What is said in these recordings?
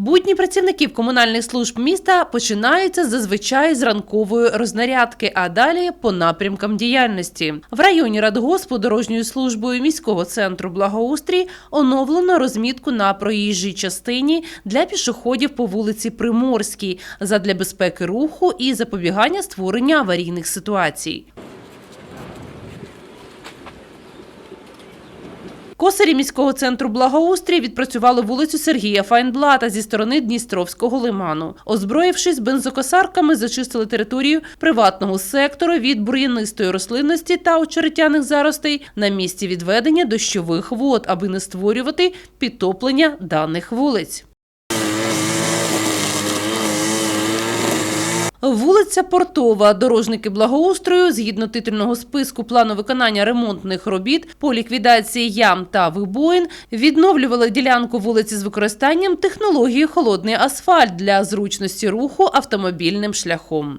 Будні працівників комунальних служб міста починаються зазвичай з ранкової рознарядки, а далі по напрямкам діяльності. В районі Радгоспу дорожньою службою міського центру благоустрій оновлено розмітку на проїжджій частині для пішоходів по вулиці Приморській задля безпеки руху і запобігання створення аварійних ситуацій. Косарі міського центру благоустрій відпрацювали вулицю Сергія Файнблата зі сторони Дністровського лиману. Озброївшись бензокосарками, зачистили територію приватного сектору від бур'янистої рослинності та очеретяних заростей на місці відведення дощових вод, аби не створювати підтоплення даних вулиць. Вулиця Портова. Дорожники благоустрою, згідно титульного списку плану виконання ремонтних робіт по ліквідації ям та вибоїн, відновлювали ділянку вулиці з використанням технології холодний асфальт для зручності руху автомобільним шляхом.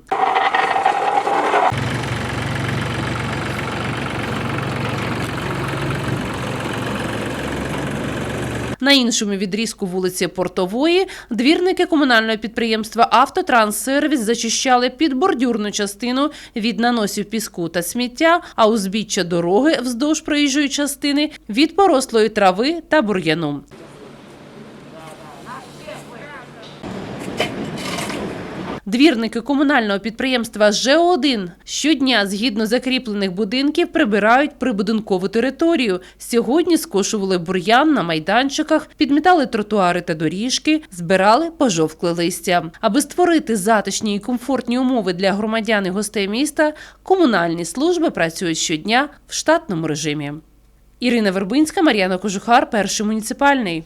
На іншому відрізку вулиці Портової двірники комунального підприємства Автотранссервіс зачищали підбордюрну частину від наносів піску та сміття, а узбіччя дороги вздовж проїжджої частини від порослої трави та бур'яну. Двірники комунального підприємства ЖО1 щодня згідно закріплених будинків прибирають прибудинкову територію. Сьогодні скошували бур'ян на майданчиках, підмітали тротуари та доріжки, збирали пожовкле листя. Аби створити затишні і комфортні умови для громадян і гостей міста, комунальні служби працюють щодня в штатному режимі. Ірина Вербинська, Мар'яна Кожухар, перший муніципальний.